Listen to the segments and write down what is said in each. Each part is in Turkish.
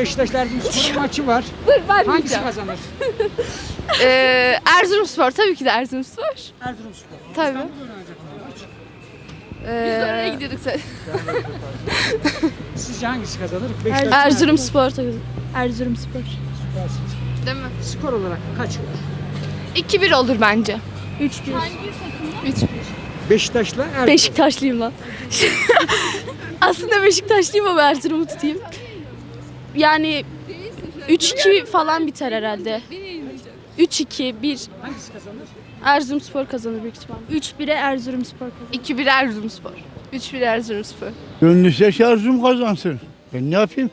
Beşiktaş'la Erzurumspor maçı var. Dur Hangisi vermeyeceğim. kazanır? Ee, Erzurumspor tabii ki de Erzurumspor. Erzurumspor. Tabii. İstanbul'da oynanacak bu maç. Biz de oraya gidiyorduk sen. Sizce hangisi kazanır? Beşiktaş mı, Erzurumspor tabii. Erzurumspor. Süpersiniz. Değil mi? Skor olarak kaç olur? 2-1 olur bence. 3-1. 3 Beşiktaş'la Erzurum. Beşiktaşlıyım lan. Aslında Beşiktaşlıyım ama Erzurum'u tutayım. Yani 3-2 falan biter herhalde. 3-2, 1. Hangisi kazanır? Erzurumspor kazanır büyük ihtimal. 3-1'e Erzurumspor kazanır. 2-1 Erzurumspor. 3-1 Erzurumspor. Gönlü Erzurum kazansın. Ben ne yapayım?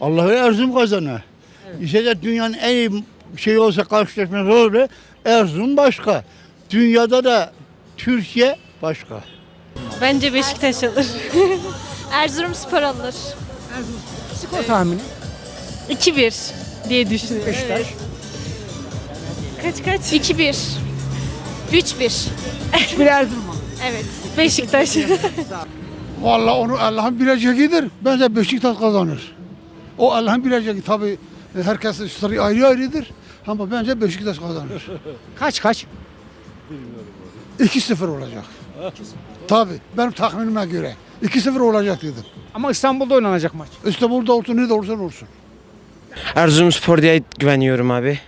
Allah'ı Erzurum kazanır. İşte de dünyanın en iyi şey olsa karşılaşması olur. Erzurum başka. Dünyada da Türkiye başka. Bence Beşiktaş alır. Erzurumspor alır. Skor tahmini. 2-1 diye düşünüyorum. Beşiktaş. Kaç kaç? 2-1. 3-1. Bir Erzurum. Evet. Beşiktaş. Vallahi onu Allah'ın bileceğidir. Bence Beşiktaş kazanır. O Allah'ın bileceği tabii herkesin sırrı ayrı ayrıdır. Ama bence Beşiktaş kazanır. Kaç kaç? 2-0 olacak. Tabii benim tahminime göre. 2-0 olacak dedim. Ama İstanbul'da oynanacak maç. İstanbul'da olsun ne de olursa olsun. Erzurumspor diye güveniyorum abi.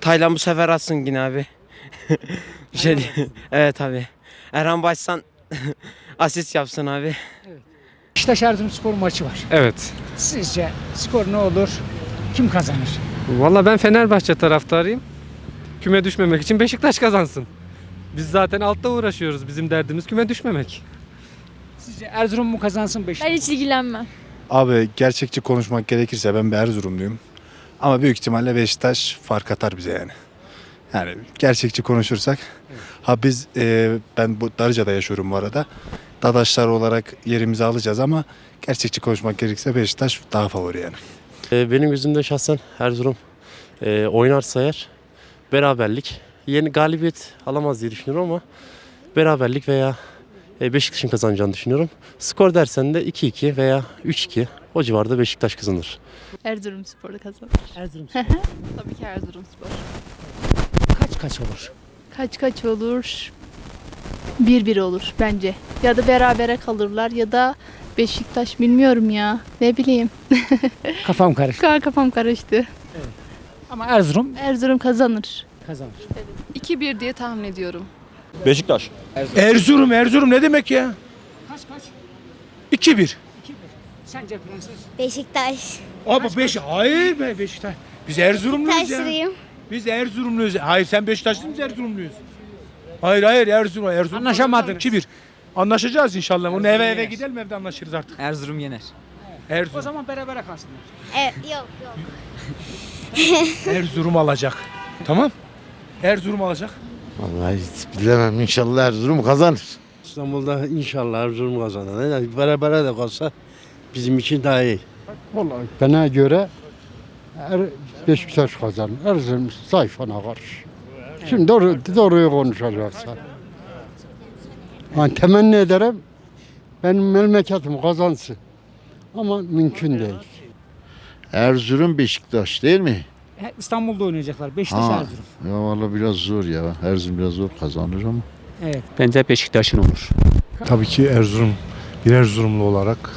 Taylan bu sefer atsın yine abi. Bir şey. Evet abi. Erhan Başsan asist yapsın abi. Beşiktaş Erzurumspor maçı var. Evet. Sizce skor ne olur? Kim kazanır? Valla ben Fenerbahçe taraftarıyım. Küme düşmemek için Beşiktaş kazansın. Biz zaten altta uğraşıyoruz. Bizim derdimiz küme düşmemek. Sizce Erzurum mu kazansın Beşiktaş? Ben hiç ilgilenmem. Abi gerçekçi konuşmak gerekirse ben bir Erzurumluyum. Ama büyük ihtimalle Beşiktaş fark atar bize yani. Yani gerçekçi konuşursak. Ha biz e, ben bu Darıca'da yaşıyorum bu arada. Dadaşlar olarak yerimizi alacağız ama gerçekçi konuşmak gerekirse Beşiktaş daha favori yani. Ee, Benim gözümde şahsen Erzurum e, oynarsa eğer beraberlik yeni galibiyet alamaz diye düşünüyorum ama beraberlik veya e, Beşiktaş'ın kazanacağını düşünüyorum. Skor dersen de 2-2 veya 3-2 o civarda Beşiktaş kazanır. Erzurumspor kazanır. Erzurumspor. Tabii ki Erzurumspor. kaç kaç olur? Kaç kaç olur? 1-1 olur bence. Ya da berabere kalırlar ya da Beşiktaş bilmiyorum ya. Ne bileyim. Kafam karıştı. Kar kafam karıştı. Ama Erzurum Erzurum kazanır. kazanır. 2-1 diye tahmin ediyorum. Beşiktaş. Erzurum, Erzurum ne demek ya? Kaç kaç? 2-1. 2-1. Sence prenses? Beşiktaş. Abi beş, hayır be Beşiktaş. Biz Erzurumluyuz ya. Taşlıyım. Biz Erzurumluyuz. Hayır sen Beşiktaşlı mısın Erzurumluyuz? Hayır hayır Erzurum. Erzurum. Anlaşamadınız. 2-1. Anlaşacağız inşallah. Onu eve eve gidelim evde anlaşırız artık. Erzurum yener. O Erzurum. zaman berabere kalsınlar. Evet, yok yok. Erzurum alacak. Tamam? Erzurum alacak. Vallahi hiç bilemem inşallah Erzurum kazanır. İstanbul'da inşallah Erzurum kazanır. Yani berabere de kalsa bizim için daha iyi. Vallahi bana göre er, Beşiktaş kazanır. Erzurum sayfana karşı. Şimdi doğru, doğruyu konuşacaksan. Yani temenni ederim benim memleketim kazansın. Ama mümkün değil. Erzurum Beşiktaş değil mi? He, İstanbul'da oynayacaklar. Beşiktaş Ha. Erzurum. Ya vallahi biraz zor ya. Erzurum biraz zor kazanır ama. Evet. Bence Beşiktaş'ın olur. Tabii ki Erzurum bir Erzurumlu olarak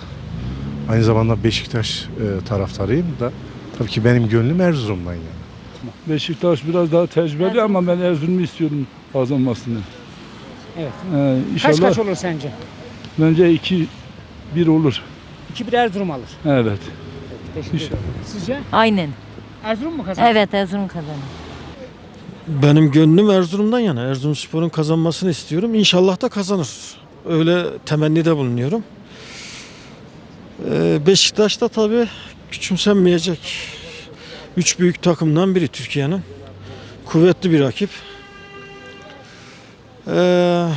aynı zamanda Beşiktaş e, taraftarıyım da tabii ki benim gönlüm Erzurum'dan yani. Beşiktaş biraz daha tecrübeli ama ben Erzurum'u istiyorum kazanmasını. Evet. Ee, Kaç kaç olur sence? bence 2 1 olur. 2-1 Erzurum alır. Evet. Teşekkür ederim. Sizce? Aynen. Erzurum mu kazanır? Evet Erzurum kazanır. Benim gönlüm Erzurum'dan yana. Erzurumspor'un kazanmasını istiyorum. İnşallah da kazanır. Öyle temennide bulunuyorum. Ee, Beşiktaş da tabii küçümsenmeyecek. Üç büyük takımdan biri Türkiye'nin. Kuvvetli bir rakip. Ee,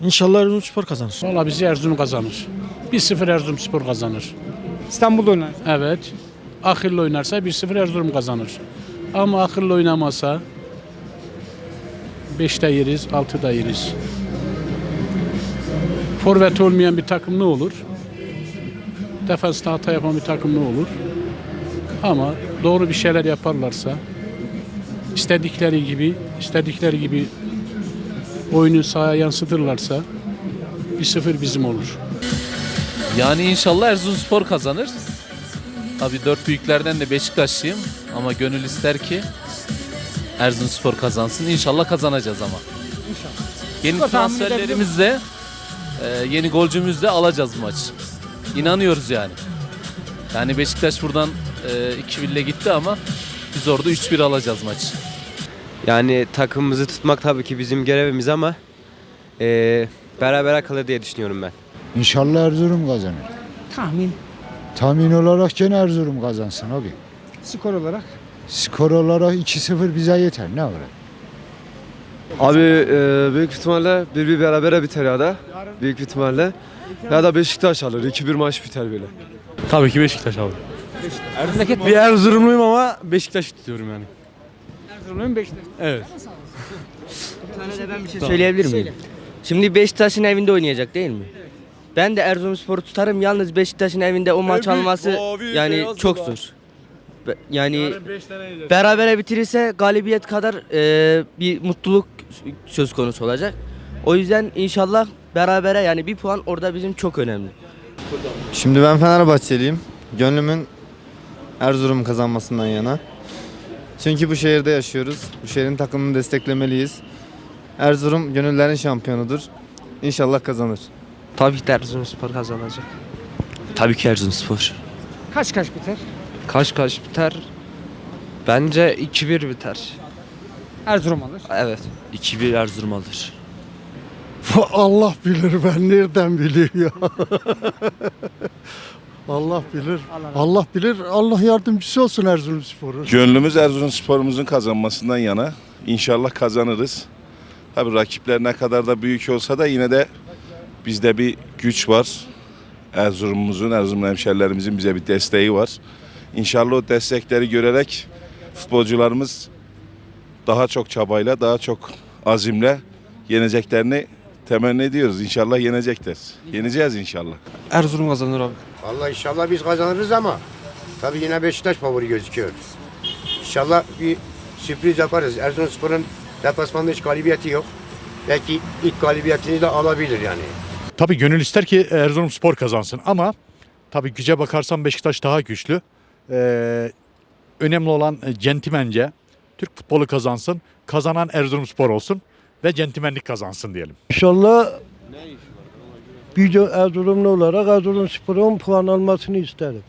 inşallah Erzurumspor kazanır. Valla bizi Erzurum kazanır. 1-0 Erzurum Spor kazanır. İstanbul'da oynanacak. Evet. Akıllı oynarsa 1-0 Erzurum kazanır. Ama akıllı oynamasa 5'te yeriz, 6'da yeriz. Forvet olmayan bir takım ne olur? Defansta hata yapan bir takım ne olur? Ama doğru bir şeyler yaparlarsa istedikleri gibi istedikleri gibi oyunu sahaya yansıtırlarsa bir sıfır bizim olur. Yani inşallah Erzurumspor kazanır. Tabii dört büyüklerden de Beşiktaşlıyım ama gönül ister ki Erzurumspor kazansın. İnşallah kazanacağız ama. Yeni Skor tahmin transferlerimizle e, yeni golcümüzle alacağız maç. İnanıyoruz yani. Yani Beşiktaş buradan e, 2-1 ile gitti ama biz orada 3-1 alacağız maçı. Yani takımımızı tutmak tabii ki bizim görevimiz ama eee beraber kalır diye düşünüyorum ben. İnşallah Erzurum kazanır. Tahmin. Tahmin olarak gene Erzurum kazansın abi. Skor olarak. Skor olarak 2-0 bize yeter ne var? Abi büyük ihtimalle bir bir berabere biter ya da. Büyük ihtimalle. Ya da Beşiktaş alır. 2-1 maç biter böyle. Tabii ki Beşiktaş abi. Memleket Bir Erzurumluyum ama Beşiktaş tutuyorum yani. Erzurum'un Beşiktaş. Evet. Ben bir şey Söyleyebilir Söyle. Şimdi Beşiktaş'ın evinde oynayacak değil mi? Ben de Erzurumspor'u tutarım. Yalnız Beşiktaş'ın evinde o maç alması yani çok zor. Be- Yani berabere bitirirse galibiyet kadar e, bir mutluluk söz konusu olacak. O yüzden inşallah berabere yani bir puan orada bizim çok önemli. Şimdi ben Fenerbahçeliyim. Gönlümün Erzurum kazanmasından yana. Çünkü bu şehirde yaşıyoruz. Bu şehrin takımını desteklemeliyiz. Erzurum gönüllerin şampiyonudur. İnşallah kazanır. Tabii ki de Erzurumspor kazanacak. Tabii ki Erzurumspor. Kaç kaç biter? Kaç kaç biter? Bence 2-1 biter. Erzurum alır. Evet. 2-1 Erzurum alır. Allah bilir ben nereden bileyim ya. Allah bilir. Allah bilir. Allah yardımcısı olsun Erzurumspor'un. Gönlümüz Erzurumspor'umuzun kazanmasından yana. İnşallah kazanırız. Tabii rakipler ne kadar da büyük olsa da yine de bizde bir güç var. Erzurum'umuzun, Erzurum hemşerilerimizin bize bir desteği var. İnşallah o destekleri görerek futbolcularımız daha çok çabayla, daha çok azimle yeneceklerini temenni ediyoruz. İnşallah yenecekler. Yeneceğiz inşallah. Erzurum kazanır abi. Vallahi inşallah biz kazanırız ama tabii yine Beşiktaş favori gözüküyor. İnşallah bir sürpriz yaparız. Erzurumspor'un deplasmanda hiç galibiyeti yok. Belki ilk galibiyetini de alabilir yani. Tabii gönül ister ki Erzurumspor kazansın ama tabii güce bakarsan Beşiktaş daha güçlü. Ee, önemli olan centimence Türk futbolu kazansın. Kazanan Erzurumspor olsun ve centimenlik kazansın diyelim. İnşallah bir Erzurumlu olarak Erzurumspor'un puan almasını isterim.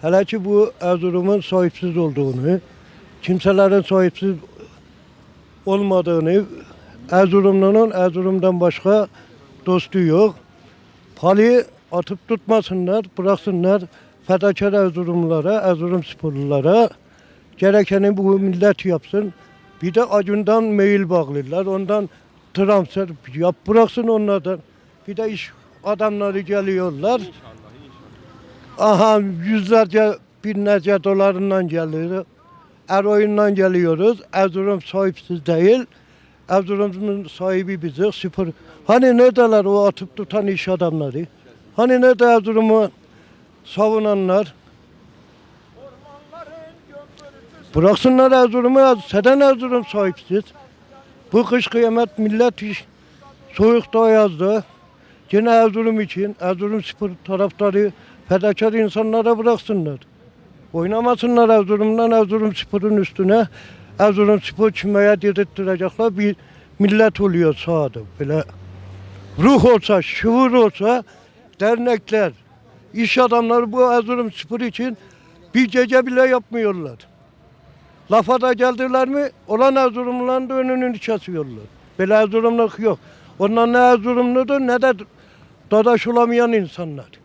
Hele ki bu Erzurum'un sahipsiz olduğunu, kimselerin sahipsiz olmadığını, Erzurumlu'nun Erzurum'dan başka dostu yok. Pali atıp tutmasınlar, bıraksınlar fedakar Erzurumlulara, Erzurumsporlulara gerekeni bu millet yapsın. Bir de Acun'dan mail bağlılar, ondan transfer yap bıraksın onlardan. Bir de iş adamları geliyorlar. Aha yüzlerce binlerce dolarından geliyor. Er oyundan geliyoruz. Erzurum sahipsiz değil. Erzurum'un sahibi biziz. Sıfır. Hani neredeler o atıp tutan iş adamları? Hani nerede Erzurum'u savunanlar? Bıraksınlar Erzurum'u. Seden Erzurum sahipsiz. Bu kış kıyamet millet iş soğukta yazdı. Yine Erzurum için Erzurum spor taraftarı fedakar insanlara bıraksınlar. Oynamasınlar Erzurum'dan Erzurum sporun üstüne. Erzurum spor çimeye dedirttirecekler. Bir millet oluyor sahada. Böyle ruh olsa, şuur olsa dernekler, iş adamları bu Erzurum spor için bir gece bile yapmıyorlar. Lafa da geldiler mi olan Erzurumluların da önünü kesiyorlar. Böyle Erzurumluk yok. Onlar ne Erzurumludur ne de dadaş olamayan insanlar.